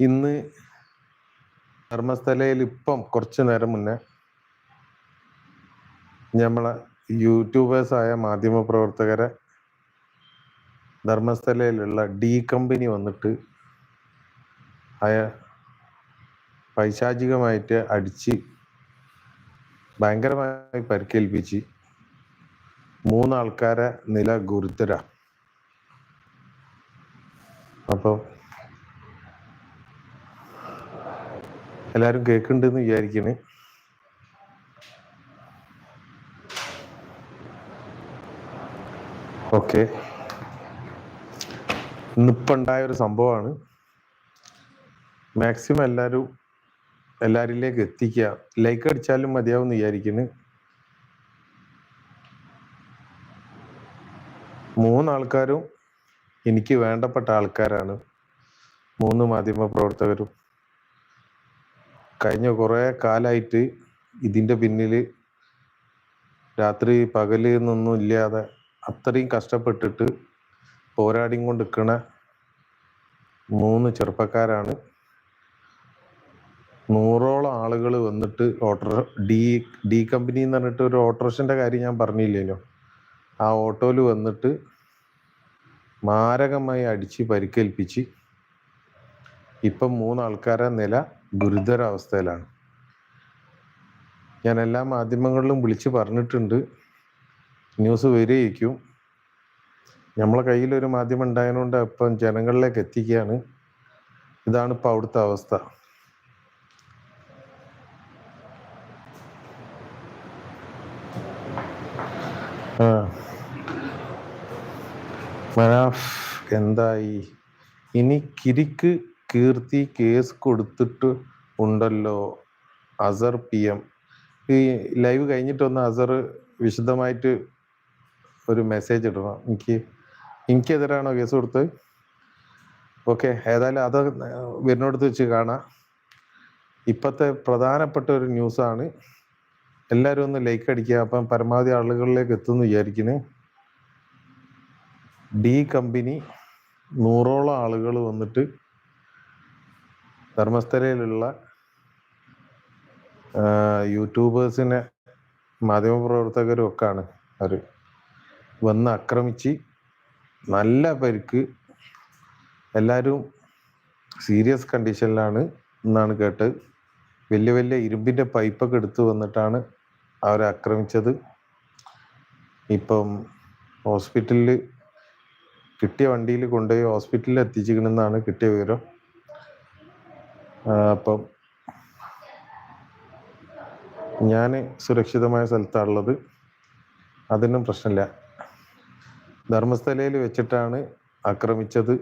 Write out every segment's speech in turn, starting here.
ഇന്ന് ധർമ്മസ്ഥലയിൽ ഇപ്പം കുറച്ചു നേരം മുന്നേ നമ്മളെ യൂട്യൂബേഴ്സായ മാധ്യമ പ്രവർത്തകരെ ധർമ്മസ്ഥലയിലുള്ള ഡി കമ്പനി വന്നിട്ട് അയ പൈശാചികമായിട്ട് അടിച്ച് ഭയങ്കരമായി പരിക്കേൽപ്പിച്ച് മൂന്നാൾക്കാരെ നില ഗുരുതര അപ്പോൾ എല്ലാവരും കേൾക്കുന്നുണ്ടെന്ന് വിചാരിക്കണേ. ഓക്കെ. ഇന്നിപ്പുണ്ടായ ഒരു സംഭവമാണ്. മാക്സിമം എല്ലാവരും എല്ലാവരിലേക്ക് എത്തിക്കുക. ലൈക്ക് അടിച്ചാലും മതിയാവും വിചാരിക്കുന്നു മൂന്നാൾക്കാരും എനിക്ക് വേണ്ടപ്പെട്ട ആൾക്കാരാണ്. മൂന്ന് മാധ്യമ പ്രവർത്തകരും കഴിഞ്ഞ കുറേ കാലമായിട്ട് ഇതിന്റെ പിന്നിൽ രാത്രി പകൽ എന്നൊന്നും ഇല്ലാതെ അത്രയും കഷ്ടപ്പെട്ടിട്ട് പോരാടിയും കൊണ്ട് നിൽക്കണ മൂന്ന് ചെറുപ്പക്കാരാണ്. നൂറോളം ആളുകൾ വന്നിട്ട് ഓട്ടോ ഡി ഡി കമ്പനി എന്ന് പറഞ്ഞിട്ട് ഒരു ഓട്ടോറിക്ഷന്റെ കാര്യം ഞാൻ പറഞ്ഞില്ലല്ലോ. ആ ഓട്ടോയിൽ വന്നിട്ട് മാരകമായി അടിച്ച് പരിക്കേൽപ്പിച്ച് ഇപ്പം മൂന്നാൾക്കാരെ നില ഗുരുതരാവസ്ഥയിലാണ്. ഞാൻ എല്ലാ മാധ്യമങ്ങളിലും വിളിച്ച് പറഞ്ഞിട്ടുണ്ട്. ന്യൂസ് വരികയും നമ്മളെ കയ്യിലൊരു മാധ്യമം ഉണ്ടായതുകൊണ്ട് ഇപ്പം ജനങ്ങളിലേക്ക് എത്തിക്കുകയാണ്. ഇതാണ് ഇപ്പം അവിടുത്തെ അവസ്ഥ. മനാഫ് എന്തായി? ഇനി കിരിക്ക് കീർത്തി കേസ് കൊടുത്തിട്ട് ഉണ്ടല്ലോ. Azhar P M. ഈ ലൈവ് കഴിഞ്ഞിട്ടൊന്ന് അസർ വിശദമായിട്ട് ഒരു മെസ്സേജ് ഇടണം. എനിക്ക് എനിക്കെതിരാണോ കേസ് കൊടുത്തത്? ഓക്കെ ഏതായാലും അത് വരുന്നിടത്ത് വെച്ച് കാണാം. ഇപ്പോഴത്തെ പ്രധാനപ്പെട്ട ഒരു ന്യൂസാണ് എല്ലാവരും ഒന്ന് ലൈക്ക് അടിക്കുക. അപ്പം പരമാവധി ആളുകളിലേക്ക് എത്തുമെന്ന് വിചാരിക്കുന്നു. ഡി കമ്പനി നൂറോളം ആളുകൾ വന്നിട്ട് ധർമ്മസ്ഥലയിലുള്ള യൂട്യൂബേഴ്സിനെ മാധ്യമപ്രവർത്തകരും ഒക്കെയാണ് അവർ വന്ന് ആക്രമിച്ച് നല്ല പരിക്ക് എല്ലാവരും സീരിയസ് കണ്ടീഷനിലാണ് എന്നാണ് കേട്ട് വലിയ വലിയ ഇരുമ്പിന്റെ പൈപ്പൊക്കെ എടുത്ത് വന്നിട്ടാണ് അവരെ ആക്രമിച്ചത്. ഇപ്പം ഹോസ്പിറ്റലിൽ കിട്ടിയ വണ്ടിയിൽ കൊണ്ടുപോയി ഹോസ്പിറ്റലിൽ എത്തിച്ചിരിക്കണമെന്നാണ് കിട്ടിയ വിവരം. അപ്പം ഞാൻ സുരക്ഷിതമായ സ്ഥലത്താണുള്ളത്. അതിനും പ്രശ്നമില്ല. ധർമ്മസ്ഥലയിൽ വെച്ചിട്ടാണ് ആക്രമിച്ചത്.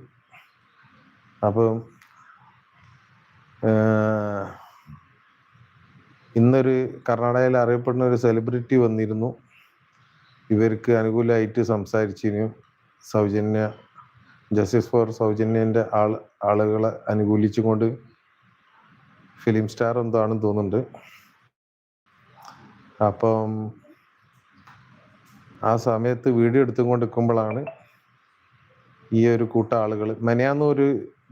അപ്പം ഇന്നൊരു കർണാടകയിൽ അറിയപ്പെടുന്ന ഒരു സെലിബ്രിറ്റി വന്നിരുന്നു. ഇവർക്ക് അനുകൂലമായിട്ട് സംസാരിച്ചിരുന്നു. സൗജന്യ ജസ്റ്റിസ് ഫോർ സൗജന്യന്റെ ആൾ ആളുകളെ അനുകൂലിച്ചുകൊണ്ട് ഫിലിം സ്റ്റാർ എന്താണെന്ന് തോന്നുന്നുണ്ട്. അപ്പം ആ സമയത്ത് വീഡിയോ എടുത്തുകൊണ്ട് നിൽക്കുമ്പോഴാണ് ഈ ഒരു കൂട്ട ആളുകൾ മെനയാന്ന് ഒരു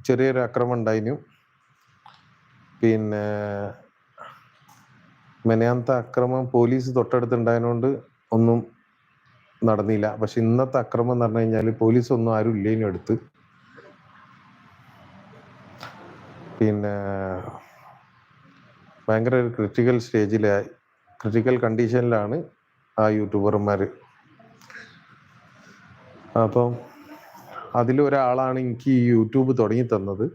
ചെറിയൊരു അക്രമം ഉണ്ടായിരുന്നു പിന്നെ മെനയാന്നത്തെ അക്രമം പോലീസ് തൊട്ടടുത്തുണ്ടായതുകൊണ്ട് ഒന്നും നടന്നില്ല. പക്ഷെ ഇന്നത്തെ അക്രമം എന്ന് പറഞ്ഞു കഴിഞ്ഞാൽ പോലീസ് ഒന്നും ആരും ഇല്ലേനും എടുത്ത് പിന്നെ ഭയങ്കര ഒരു ക്രിട്ടിക്കൽ സ്റ്റേജിലായി ക്രിട്ടിക്കൽ കണ്ടീഷനിലാണ് ആ യൂട്യൂബർമാർ അപ്പം അതിലൊരാളാണ് എനിക്ക് ഈ യൂട്യൂബ് തുടങ്ങി തന്നത്.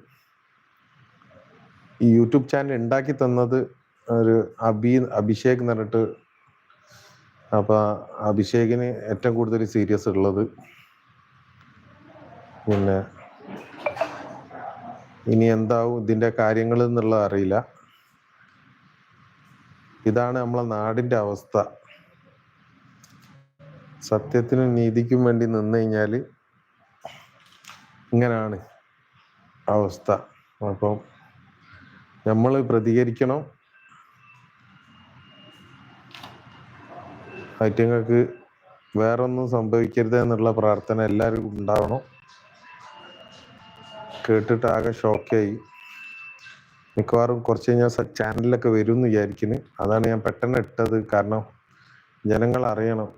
ഈ യൂട്യൂബ് ചാനൽ ഉണ്ടാക്കി തന്നത് ഒരു അബി അഭിഷേക് എന്ന് പറഞ്ഞിട്ട് അപ്പൊ അഭിഷേകിന് ഏറ്റവും കൂടുതൽ സീരിയസ് ഉള്ളത്. പിന്നെ ഇനി എന്താവും ഇതിന്റെ കാര്യങ്ങൾ എന്നുള്ളത് അറിയില്ല. ഇതാണ് നമ്മളെ നാടിന്റെ അവസ്ഥ. സത്യത്തിനും നീതിക്കും വേണ്ടി നിന്ന് കഴിഞ്ഞാൽ ഇങ്ങനാണ് അവസ്ഥ. അപ്പം നമ്മൾ പ്രതികരിക്കണം. ഐറ്റങ്ങൾക്ക് വേറൊന്നും സംഭവിക്കരുത് എന്നുള്ള പ്രാർത്ഥന എല്ലാവർക്കും ഉണ്ടാവണം. കേട്ടിട്ട് ആകെ ഷോക്കായി മിക്കവാറും കുറച്ച് കഴിഞ്ഞാൽ ചാനലിലൊക്കെ വരും എന്ന് വിചാരിക്കുന്നു. അതാണ് ഞാൻ പെട്ടെന്ന് ഇട്ടത് കാരണം ജനങ്ങൾ അറിയണം.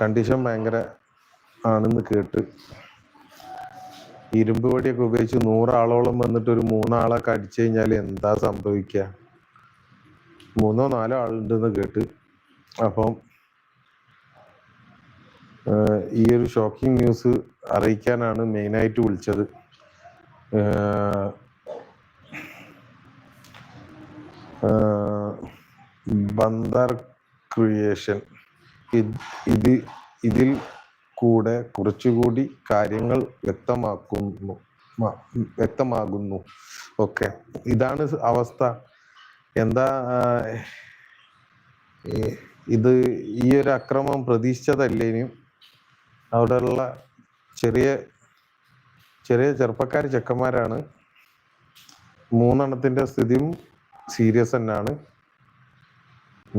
കണ്ടീഷൻ ഭയങ്കര ആണെന്ന് കേട്ട്. ഇരുമ്പ് വടിയൊക്കെ ഉപയോഗിച്ച് നൂറാളോളം വന്നിട്ട് ഒരു മൂന്നാളൊക്കെ അടിച്ചു കഴിഞ്ഞാൽ എന്താ സംഭവിക്കുക മൂന്നോ നാലോ ആളുണ്ടെന്ന് കേട്ട്. അപ്പം ഈ ഒരു ഷോക്കിംഗ് ന്യൂസ് അറിയിക്കാനാണ് മെയിനായിട്ട് വിളിച്ചത്. ബന്ദർ ക്രിയേഷൻ. ഇത് ഇത് ഇതിൽ കൂടെ കുറച്ചുകൂടി കാര്യങ്ങൾ വ്യക്തമാക്കുന്നു വ്യക്തമാകുന്നു. ഓക്കെ. ഇതാണ് അവസ്ഥ. എന്താ ഇത് ഈ ഒരു അക്രമം പ്രതീക്ഷിച്ചതല്ലേനും അവിടെയുള്ള ചെറിയ ചെറിയ ചെറുപ്പക്കാർ ചെക്കന്മാരാണ്. മൂന്നെണ്ണത്തിന്റെ സ്ഥിതിയും സീരിയസ് തന്നെയാണ്.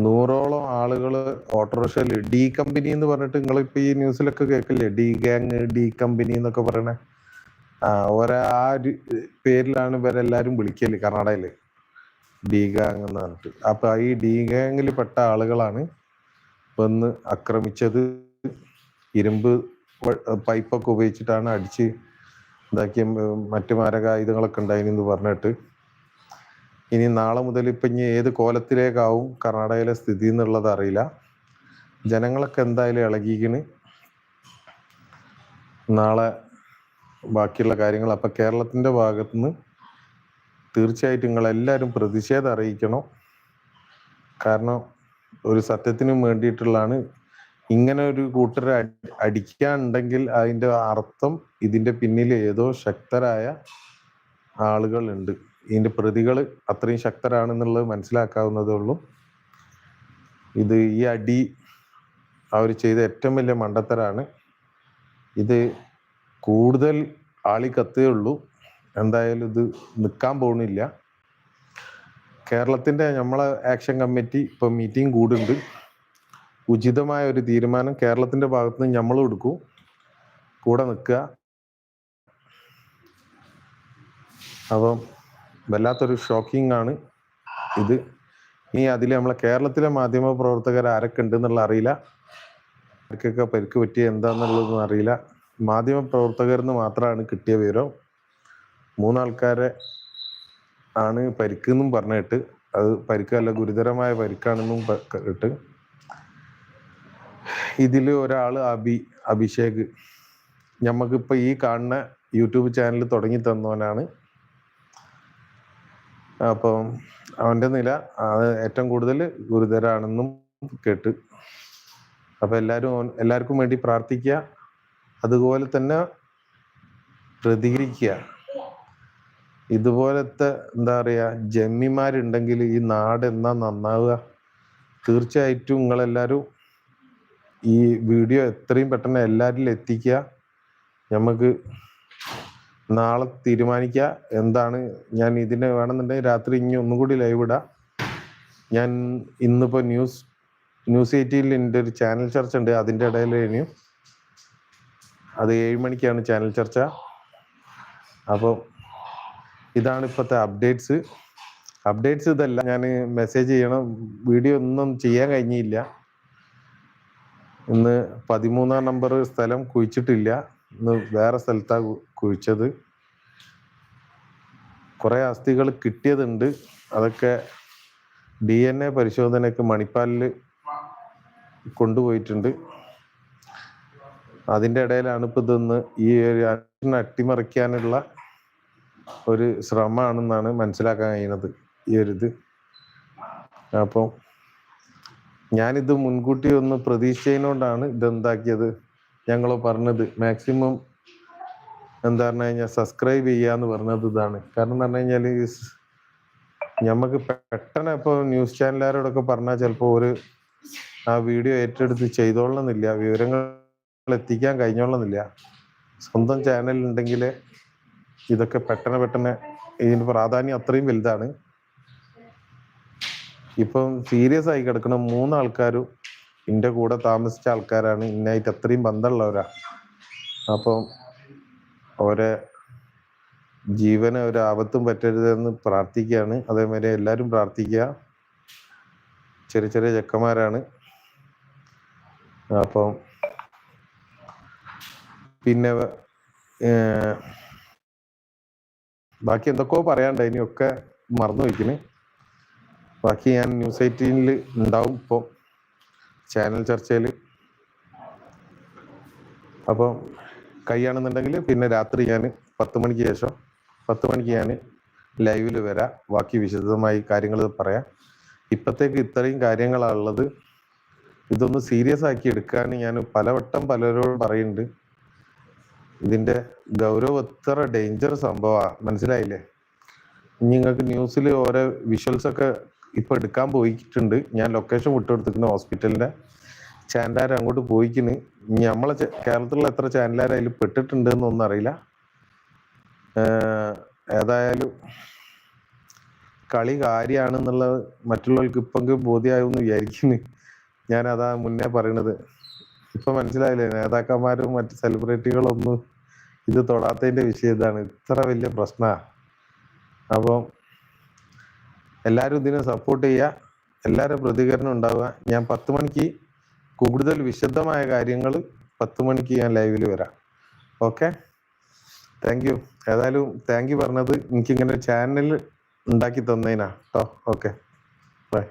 നൂറോളം ആളുകൾ ഓട്ടോറിക്ഷയിൽ ഡി കമ്പനി എന്ന് പറഞ്ഞിട്ട് നിങ്ങൾ ഇപ്പൊ ഈ ന്യൂസിലൊക്കെ കേൾക്കില്ലേ? ഡി ഗാങ് ഡി കമ്പനി എന്നൊക്കെ പറയണേ ആ ഒരാ ആ ഒരു പേരിലാണ് ഇവരെല്ലാരും വിളിക്കൽ കർണാടകയിൽ. ഡി ഗാങ് എന്ന് പറഞ്ഞിട്ട്. അപ്പൊ ഈ ഡി ഗാങ്ങിൽ പെട്ട ആളുകളാണ് വന്ന് ആക്രമിച്ചത് ഇരുമ്പ് പൈപ്പൊക്കെ ഉപയോഗിച്ചിട്ടാണ് അടിച്ച് ഇതാക്കിയ മറ്റു മാരകായുധങ്ങളൊക്കെ ഉണ്ടായിന്ന് പറഞ്ഞിട്ട്. ഇനി നാളെ മുതൽ ഇപ്പം ഇനി ഏത് കോലത്തിലേക്കാവും കർണാടകയിലെ സ്ഥിതി എന്നുള്ളത് അറിയില്ല. ജനങ്ങളൊക്കെ എന്തായാലും ഇളകിക്കണ്. നാളെ ബാക്കിയുള്ള കാര്യങ്ങൾ അപ്പൊ കേരളത്തിന്റെ ഭാഗത്തുനിന്ന് തീർച്ചയായിട്ടും നിങ്ങളെല്ലാവരും പ്രതിഷേധം അറിയിക്കണം. കാരണം ഒരു സത്യത്തിനും വേണ്ടിയിട്ടുള്ളതാണ് ഇങ്ങനെ ഒരു കൂട്ടർ അടി- അടിക്കാനുണ്ടെങ്കിൽ അതിന്റെ അർത്ഥം ഇതിന്റെ പിന്നിൽ ഏതോ ശക്തരായ ആളുകൾ ഉണ്ട് ഇതിന്റെ പ്രതികൾ അത്രയും ശക്തരാണെന്നുള്ളത് മനസ്സിലാക്കാവുന്നതേ ഉള്ളൂ. ഇത് ഈ അടി അവർ ചെയ്ത ഏറ്റവും വലിയ മണ്ടത്തരാണ്. ഇത് കൂടുതൽ ആളി കത്തേ ഉള്ളൂ. എന്തായാലും ഇത് നിൽക്കാൻ പോകുന്നില്ല. കേരളത്തിന്റെ നമ്മളെ ആക്ഷൻ കമ്മിറ്റി ഇപ്പൊ മീറ്റിംഗ് കൂടുണ്ട്. ഉചിതമായ ഒരു തീരുമാനം കേരളത്തിന്റെ ഭാഗത്ത് നിന്ന് നമ്മൾ എടുക്കും. കൂടെ നിൽക്കുക. അപ്പം വല്ലാത്തൊരു ഷോക്കിംഗ് ആണ് ഇത്. ഇനി അതിൽ നമ്മളെ കേരളത്തിലെ മാധ്യമ പ്രവർത്തകർ ആരൊക്കെ ഉണ്ട് എന്നുള്ള അറിയില്ല. ആർക്കൊക്കെ പരിക്ക് പറ്റിയ എന്താന്നുള്ളതൊന്നും അറിയില്ല. മാധ്യമ പ്രവർത്തകർന്ന് മാത്രമാണ് കിട്ടിയ വിവരം. മൂന്നാൾക്കാരെ ആണ് പരിക്ക് എന്നും പറഞ്ഞിട്ട്. അത് പരിക്കല്ല ഗുരുതരമായ പരിക്കാണെന്നും കേട്ട് ഇതിൽ ഒരാൾ അഭി അഭിഷേക്. ഞമ്മക്കിപ്പോ ഈ കാണുന്ന യൂട്യൂബ് ചാനൽ തുടങ്ങി തന്നവനാണ്. അപ്പം അവന്റെ നില ഏറ്റവും കൂടുതൽ ഗുരുതരാണെന്നും കേട്ട്. അപ്പൊ എല്ലാവരും എല്ലാവർക്കും വേണ്ടി പ്രാർത്ഥിക്കുക അതുപോലെ തന്നെ പ്രതികരിക്കുക ഇതുപോലത്തെ എന്താ പറയാ ജന്മിമാരുണ്ടെങ്കിൽ ഈ നാട് എന്നാ നന്നാവുക. തീർച്ചയായിട്ടും നിങ്ങളെല്ലാരും ഈ വീഡിയോ എത്രയും പെട്ടെന്ന് എല്ലാവരിലും എത്തിക്കുക. നമുക്ക് നാളെ തീരുമാനിക്കുക എന്താണ് ഞാൻ ഇതിന് വേണമെന്നുണ്ടെങ്കിൽ രാത്രി ഇനി ഒന്നും കൂടി ലൈവ് ഇടാം. ഞാൻ ഇന്നിപ്പോ ന്യൂസ് ന്യൂസ് എയ്റ്റീനിൽ എന്റെ ഒരു ചാനൽ ചർച്ച ഉണ്ട് അതിന്റെ ഇടയിൽ കഴിഞ്ഞു അത് ഏഴ് മണിക്കാണ് ചാനൽ ചർച്ച. അപ്പോൾ ഇതാണ് ഇപ്പോഴത്തെ അപ്ഡേറ്റ്സ് അപ്ഡേറ്റ്സ് ഇതല്ല ഞാൻ മെസ്സേജ് ചെയ്യണം. വീഡിയോ ഒന്നും ചെയ്യാൻ കഴിഞ്ഞില്ല. ഇന്ന് പതിമൂന്നാം നമ്പർ സ്ഥലം കുഴിച്ചിട്ടില്ല. ഇന്ന് വേറെ സ്ഥലത്താ കുഴിച്ചത്. കുറെ അസ്ഥികൾ കിട്ടിയതുണ്ട്. അതൊക്കെ ഡി എൻ എ പരിശോധനയ്ക്ക് മണിപ്പാലിൽ കൊണ്ടുപോയിട്ടുണ്ട്. അതിന്റെ ഇടയിലാണ് ഇപ്പൊ ഇതൊന്ന് ഈ ഒരു അട്ടിമറിക്കാനുള്ള ഒരു ശ്രമമാണെന്നാണ് മനസ്സിലാക്കാൻ കഴിയുന്നത് ഈ ഒരു ഇത്. അപ്പം ഞാനിത് മുൻകൂട്ടി ഒന്ന് പ്രതീക്ഷയിനോണ്ടാണ് ഇതെന്താക്കിയത്. ഞങ്ങൾ പറഞ്ഞത് മാക്സിമം എന്താ പറഞ്ഞു കഴിഞ്ഞാൽ സബ്സ്ക്രൈബ് ചെയ്യാന്ന് പറഞ്ഞത് ഇതാണ്. കാരണം എന്ന് പറഞ്ഞു കഴിഞ്ഞാൽ ഞമ്മക്ക് പെട്ടെന്ന് ഇപ്പൊ ന്യൂസ് ചാനലുകാരോടൊക്കെ പറഞ്ഞാൽ ചിലപ്പോൾ ഒരു ആ വീഡിയോ ഏറ്റെടുത്ത് ചെയ്തോളണമെന്നില്ല വിവരങ്ങൾ എത്തിക്കാൻ കഴിഞ്ഞോളണമെന്നില്ല സ്വന്തം ചാനൽ ഉണ്ടെങ്കിൽ ഇതൊക്കെ പെട്ടെന്ന് പെട്ടെന്ന് ഇതിന്റെ പ്രാധാന്യം അത്രയും വലുതാണ്. ഇപ്പം സീരിയസ് ആയി കിടക്കുന്ന മൂന്ന് ആൾക്കാരും എന്റെ കൂടെ താമസിച്ച ആൾക്കാരാണ്. ഇന്നായിട്ട് അത്രയും ബന്ധമുള്ളവരാ. അപ്പം അവരെ ജീവന് ഒരു ആപത്തും പറ്റരുതെന്ന് പ്രാർത്ഥിക്കുകയാണ്. അതേമാതിരി എല്ലാവരും പ്രാർത്ഥിക്കുക. ചെറിയ ചെറിയ ചെക്കന്മാരാണ്. അപ്പം പിന്നെ ബാക്കി എന്തൊക്കെയോ പറയാണ്ട് ഇനിയൊക്കെ മറന്നു വയ്ക്കുന്നു ബാക്കി ഞാൻ ന്യൂസ് എയ്റ്റീനിൽ ഉണ്ടാവും ഇപ്പോൾ ചാനൽ ചർച്ചയിൽ അപ്പോൾ കഴിയുകയാണെന്നുണ്ടെങ്കിൽ പിന്നെ രാത്രി ഞാൻ പത്ത് മണിക്ക് ശേഷം പത്ത് മണിക്ക് ഞാൻ ലൈവിൽ വരാം. ബാക്കി വിശദമായി കാര്യങ്ങൾ പറയാം. ഇപ്പോഴത്തേക്ക് ഇത്രയും കാര്യങ്ങളാണുള്ളത് ഇതൊന്ന് സീരിയസ് ആക്കി എടുക്കാൻ ഞാൻ പലവട്ടം പലരോടും പറയുന്നുണ്ട് ഇതിന്റെ ഗൗരവം എത്ര ഡേഞ്ചർ സംഭവമാണ് മനസ്സിലായില്ലേ? നിങ്ങൾക്ക് ന്യൂസിൽ ഓരോ വിഷ്വൽസ് ഒക്കെ ഇപ്പൊ എടുക്കാൻ പോയിട്ടുണ്ട്. ഞാൻ ലൊക്കേഷൻ വിട്ടുകൊടുത്തിരിക്കുന്ന. ഹോസ്പിറ്റലിന്റെ ചാനലാർ അങ്ങോട്ട് പോയിക്കുന്നു ഇനി നമ്മളെ കേരളത്തിലുള്ള എത്ര ചാനലാർ അതിൽ പെട്ടിട്ടുണ്ട് എന്നൊന്നും അറിയില്ല. ഏതായാലും കളി കാര്യമാണെന്നുള്ളത് മറ്റുള്ളവർക്ക് ഇപ്പം ബോധ്യമായെന്ന് വിചാരിക്കുന്നു ഞാൻ അതാ മുന്നേ പറയണത്. ഇപ്പൊ മനസ്സിലായില്ലേ നേതാക്കന്മാരും മറ്റു സെലിബ്രിറ്റികളൊന്നും ഇത് തൊടാത്തതിന്റെ വിഷയം ഇതാണ്. ഇത്ര വലിയ പ്രശ്ന. അപ്പം എല്ലാവരും ഇതിനെ സപ്പോർട്ട് ചെയ്യുക. എല്ലാവരും പ്രതികരണം ഉണ്ടാവുക. ഞാൻ പത്ത് മണിക്ക് കൂടുതൽ വിശദമായ കാര്യങ്ങൾ പത്ത് മണിക്ക് ഞാൻ ലൈവിൽ വരാം. ഓക്കെ താങ്ക് യു ഏതായാലും താങ്ക് യു പറഞ്ഞത് എനിക്കിങ്ങനെ ചാനൽ ഉണ്ടാക്കി തന്നതിനാ. കേട്ടോ ഓക്കെ ബൈ